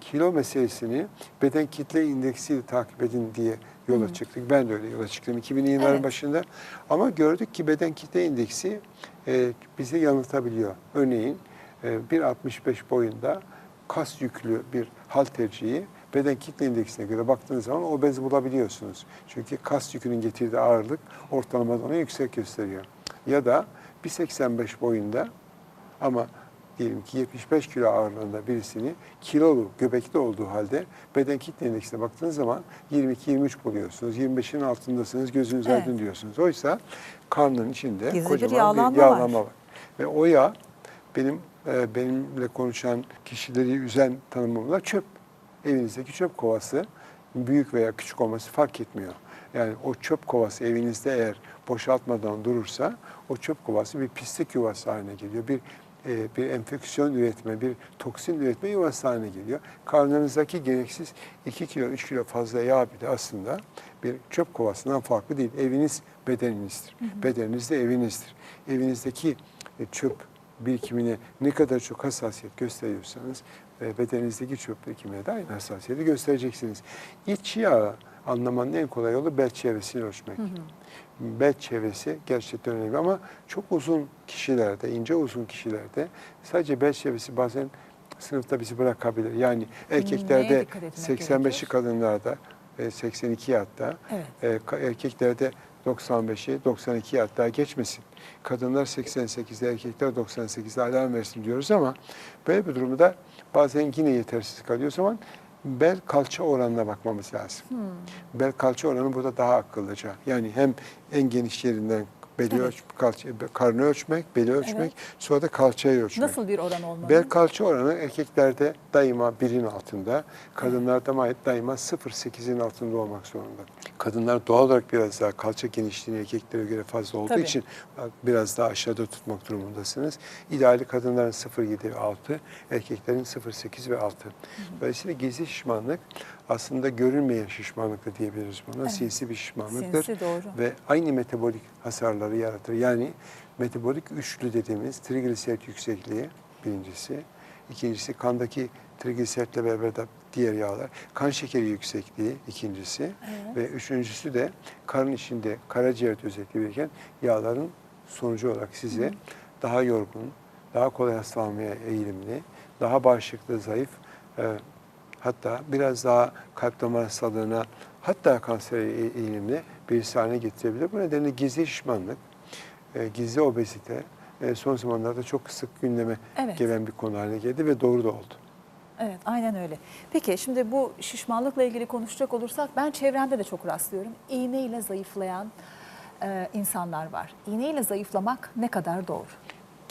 kilo meselesini beden kitle indeksiyle takip edin diye yola çıktık. Ben de öyle yola çıktım 2000'li yılların Evet. başında. Ama gördük ki beden kitle indeksi e, bizi yanıltabiliyor. Örneğin e, 1.65 boyunda kas yüklü bir halterciyi beden kitle indeksine göre baktığınız zaman obez bulabiliyorsunuz. Çünkü kas yükünün getirdiği ağırlık ortalamadan onu yüksek gösteriyor. Ya da 1.85 boyunda ama diyelim ki 75 kilo ağırlığında birisini kilolu, göbekli olduğu halde beden kitle indeksine baktığınız zaman 22-23 buluyorsunuz. 25'in altındasınız, gözünüz Evet. aydın diyorsunuz. Oysa karnının içinde Gizli bir kocaman yağlanma bir var. yağlanma var. Ve o yağ benim e, benimle konuşan kişileri üzen tanımımla çöp. Evinizdeki çöp kovası büyük veya küçük olması fark etmiyor. Yani o çöp kovası evinizde eğer boşaltmadan durursa o çöp kovası bir pislik yuvası haline geliyor. Bir bir enfeksiyon üretme, bir toksin üretme yuvası haline geliyor. Karnınızdaki gereksiz 2 kilo, 3 kilo fazla yağ bile aslında bir çöp kovasından farklı değil. Eviniz bedeninizdir. Bedeniniz de evinizdir. Evinizdeki e, çöp birikimine ne kadar çok hassasiyet gösteriyorsanız e, bedeninizdeki çöp birikimine de aynı hassasiyeti göstereceksiniz. İç yağı anlamanın en kolay yolu bel çevresini ölçmek. Bel çevresi gerçekten önemli ama çok uzun kişilerde, ince uzun kişilerde sadece bel çevresi bazen sınıfta bizi bırakabilir. Yani erkeklerde dikkat etmek 85'i gerekir? kadınlarda e, 82 hatta Evet. e, erkeklerde 95'i 92'yi hatta geçmesin. Kadınlar 88'de erkekler 98'de alarm versin diyoruz ama böyle bir durumda bazen yine yetersiz kalıyor. Zaman bel kalça oranına bakmamız lazım. Hmm. Bel kalça oranı burada daha akıllıca. Yani hem en geniş yerinden beli Evet. ölç, kalça, karnı ölçmek, beli ölçmek, sonra da kalçayı ölçmek. Nasıl bir oran olmalı? Bel kalça oranı erkeklerde daima birin altında, kadınlarda daima 0.8'in altında olmak zorunda. Kadınlar doğal olarak biraz daha kalça genişliğini erkeklere göre fazla olduğu Tabii. için biraz daha aşağıda tutmak durumundasınız. İdeali kadınların 0.7 ve 6, erkeklerin 0.8 ve 6. Dolayısıyla gizli şişmanlık aslında görünmeyen şişmanlık da diyebiliriz buna. Evet. Sinsi bir şişmanlıktır Sinsi doğru. ve aynı metabolik hasarları yaratır. Yani metabolik üçlü dediğimiz trigliserit yüksekliği birincisi. İkincisi kandaki trigliseritle beraber de diğer yağlar. Kan şekeri yüksekliği ikincisi. Evet. Ve üçüncüsü de karın içinde karaciğerde özellikle biriken yağların sonucu olarak size daha yorgun, daha kolay hastalanmaya eğilimli, daha bağışıklığı zayıf, e, hatta biraz daha kalp damar hastalığına, hatta kansere e- eğilimli birisi haline getirebilir. Bu nedenle gizli şişmanlık, e, gizli obezite e, son zamanlarda çok sık gündeme Evet. gelen bir konu haline geldi ve doğru da oldu. Evet, aynen öyle. Peki şimdi bu şişmanlıkla ilgili konuşacak olursak ben çevremde de çok rastlıyorum. İğneyle zayıflayan e, insanlar var. İğneyle zayıflamak ne kadar doğru?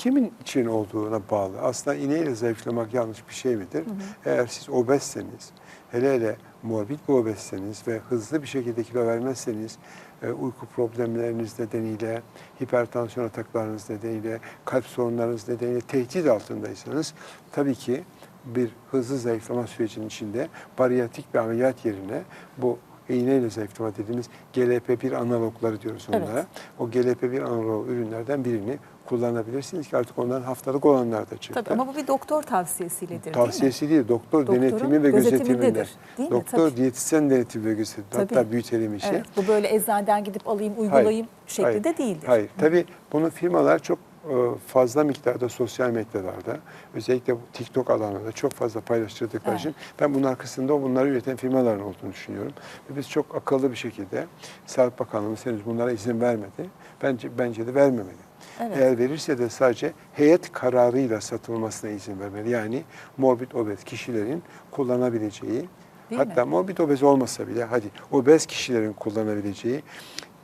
Kimin için olduğuna bağlı. Aslında iğneyle zayıflamak yanlış bir şey midir? Eğer siz obezseniz, hele hele morbid bir obezseniz ve hızlı bir şekilde kilo vermezseniz, e, uyku problemleriniz nedeniyle, hipertansiyon ataklarınız nedeniyle, kalp sorunlarınız nedeniyle tehdit altındaysanız tabii ki bir hızlı zayıflama sürecinin içinde bariyatrik bir ameliyat yerine bu iğneyle zayıflama dediğimiz GLP-1 analogları diyoruz Evet. onlara. O GLP-1 analog ürünlerden birini kullanabilirsiniz ki artık onların haftalık olanlar da çıktı. Tabii ama bu bir doktor tavsiyesiyle değil Tavsiyesi değil, doktor Doktorun denetimi ve gözetiminde. değil mi? Doktor Tabii. diyetisyen denetimi ve gözetimi. Tabii. Hatta büyütelim işi. Evet, bu böyle eczaneden gidip alayım, uygulayayım şeklinde hayır, değildir. Hayır. Tabii bunu firmalar çok fazla miktarda sosyal medyalarda özellikle TikTok alanında çok fazla paylaştırdıkları Evet. için ben bunun arkasında bunları üreten firmaların olduğunu düşünüyorum. Ve biz çok akıllı bir şekilde Sağlık Bakanlığımız henüz bunlara izin vermedi. Bence bence de vermemeli. Evet. Eğer verirse de sadece heyet kararıyla satılmasına izin vermeli. Yani morbid obez kişilerin kullanabileceği Değil hatta mi? morbid obez olmasa bile hadi obez kişilerin kullanabileceği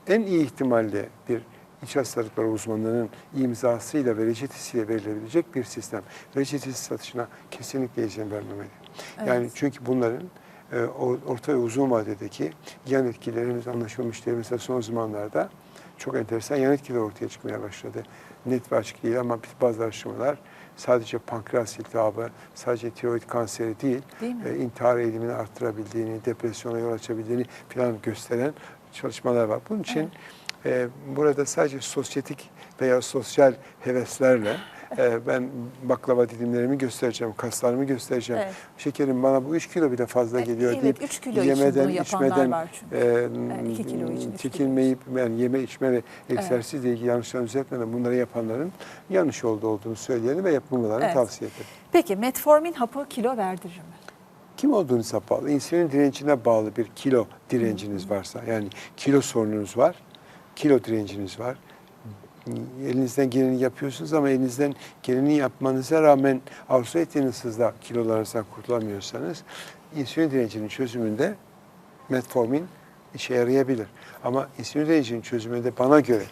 en iyi ihtimalle bir iç hastalıkları uzmanının imzasıyla ve reçetesiyle verilebilecek bir sistem. Reçetesiz satışına kesinlikle izin vermemeli. Yani Evet. çünkü bunların e, or- orta ve uzun vadedeki yan etkilerimiz anlaşılmış değil. Mesela son zamanlarda çok enteresan yan etkiler ortaya çıkmaya başladı. Net ve açık değil ama bazı araştırmalar sadece pankreas iltihabı, sadece tiroid kanseri değil, Değil mi? e, intihar eğilimini arttırabildiğini, depresyona yol açabildiğini falan gösteren çalışmalar var. Bunun için e, burada sadece sosyetik veya sosyal heveslerle e, ben baklava dilimlerimi göstereceğim, kaslarımı göstereceğim. Evet. Şekerim bana bu 3 kilo bile fazla Evet, geliyor evet, deyip üç kilo için yemeden yapanlar içmeden var çünkü. e, kilo için, kilo çekilmeyip yani yeme içme ve egzersizle ilgili yanlışlarını düzeltmeden bunları yapanların yanlış olduğu olduğunu söyleyelim ve yapmamalarını Evet. tavsiye edelim. Peki metformin hapı kilo verdirir mi? Kim olduğunuza bağlı. İnsülin direncine bağlı bir kilo direnciniz varsa yani kilo sorununuz var, kilo direnciniz var. Elinizden geleni yapıyorsunuz ama elinizden geleni yapmanıza rağmen arzu ettiğiniz hızla kilolarınızdan kurtulamıyorsanız insülin direncinin çözümünde metformin işe yarayabilir. Ama insülin direncinin çözümünde bana göre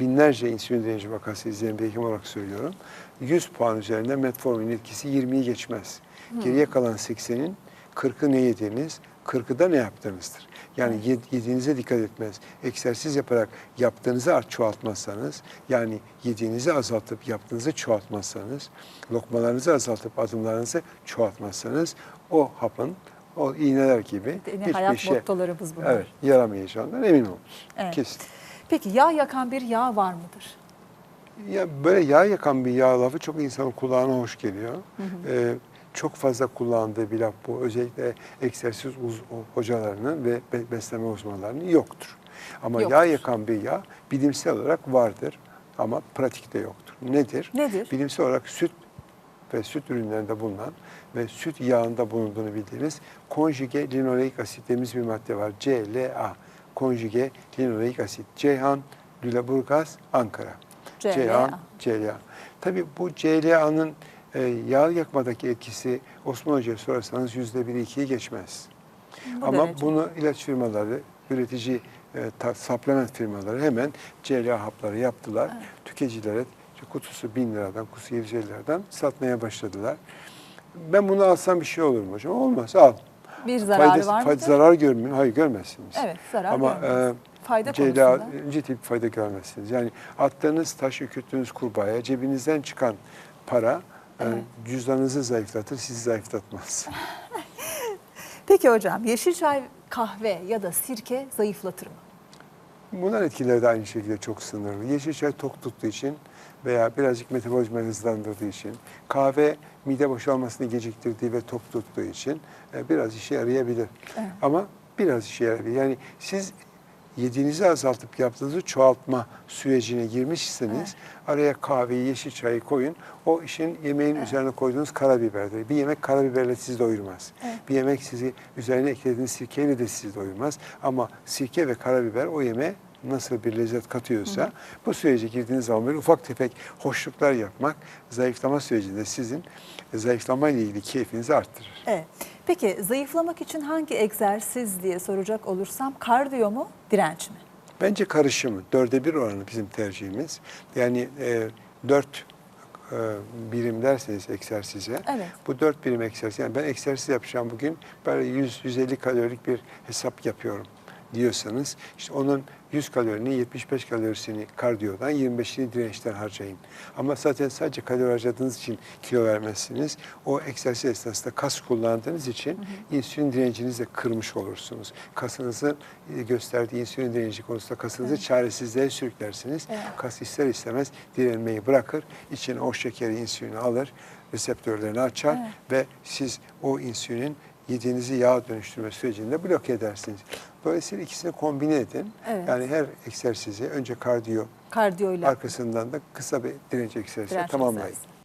binlerce insülin direnci vakası izleyen bir hekim olarak söylüyorum. 100 puan üzerinden metformin etkisi 20'yi geçmez. Geriye kalan 80'in 40'ı ne yediğiniz, 40'ı da ne yaptığınızdır. Yani yed- yediğinize dikkat etmez. Egzersiz yaparak yaptığınızı art- çoğaltmazsanız, yani yediğinizi azaltıp yaptığınızı çoğaltmazsanız, lokmalarınızı azaltıp adımlarınızı çoğaltmazsanız o hapın o iğneler gibi Yine hiçbir hayat şey mottolarımız bunlar. evet, yaramayacağından emin olun. Evet. Kesin. Peki yağ yakan bir yağ var mıdır? Ya böyle yağ yakan bir yağ lafı çok insanın kulağına hoş geliyor. Ee, çok fazla kullandığı bir laf bu. Özellikle egzersiz uz- hocalarının ve be- beslenme uzmanlarının yoktur. Ama Yoktur. yağ yakan bir yağ bilimsel olarak vardır ama pratikte yoktur. Nedir? Nedir? Bilimsel olarak süt ve süt ürünlerinde bulunan ve süt yağında bulunduğunu bildiğimiz konjüge linoleik asit dediğimiz bir madde var. CLA. Konjüge linoleik asit. Ceyhan, Lüleburgaz, Ankara. CLA. Ceyhan, CLA. Tabii bu CLA'nın e, yağ yakmadaki etkisi Osman Hoca'ya sorarsanız yüzde biri ikiyi geçmez. Bu Ama derece. bunu ilaç firmaları, üretici e, ta, supplement firmaları hemen CLA hapları yaptılar. Tüketicilere işte kutusu 1000 liradan, kutusu 750 liradan satmaya başladılar. Ben bunu alsam bir şey olur mu hocam? Olmaz, al. Bir zararı Faydası- var fay- mıdır? Zarar görmüyor. Hayır görmezsiniz. Evet, zarar Ama görmez. e, Fayda CLA konusunda. ciddi bir fayda görmezsiniz. Yani attığınız taş, ürküttüğünüz kurbağaya cebinizden çıkan para Evet. cüzdanınızı zayıflatır, sizi zayıflatmaz. Peki hocam yeşil çay, kahve ya da sirke zayıflatır mı? Bunlar etkileri de aynı şekilde çok sınırlı. Yeşil çay tok tuttuğu için veya birazcık metabolizmayı hızlandırdığı için, kahve mide boşalmasını geciktirdiği ve tok tuttuğu için e, biraz işe yarayabilir. Evet. Ama biraz işe yarayabilir. Yani siz yediğinizi azaltıp yaptığınızı çoğaltma sürecine girmişseniz araya kahveyi, yeşil çayı koyun. O işin yemeğin üzerine koyduğunuz karabiberdir. Bir yemek karabiberle sizi doyurmaz. Evet. Bir yemek sizi üzerine eklediğiniz sirkeyle de sizi doyurmaz. Ama sirke ve karabiber o yemeğe nasıl bir lezzet katıyorsa bu sürece girdiğiniz zaman böyle ufak tefek hoşluklar yapmak zayıflama sürecinde sizin zayıflama ile ilgili keyfinizi arttırır. Evet. Peki zayıflamak için hangi egzersiz diye soracak olursam kardiyo mu, direnç mi? Bence karışımı, dörde bir oranı bizim tercihimiz. Yani e, dört e, birim derseniz egzersize, Evet. bu dört birim egzersiz, yani ben egzersiz yapacağım bugün, böyle 100-150 kalorilik bir hesap yapıyorum diyorsanız, işte onun 100 kalorini, 75 kalorisini kardiyodan, 25'ini dirençten harcayın. Ama zaten sadece kalori harcadığınız için kilo vermezsiniz. O egzersiz esnasında kas kullandığınız için insülin direncinizi de kırmış olursunuz. Kasınızı e, gösterdiği insülin direnci konusunda kasınızı çaresizliğe sürüklersiniz. Evet. Kas ister istemez direnmeyi bırakır. İçine o şekeri, insülini alır, reseptörlerini açar Evet. ve siz o insülinin yediğinizi yağ dönüştürme sürecinde bloke edersiniz. Dolayısıyla ikisini kombine edin. Evet. Yani her egzersizi önce kardiyo, Kardiyoyla. arkasından da kısa bir direnç egzersizi direnç tamamlayın. egzersizi.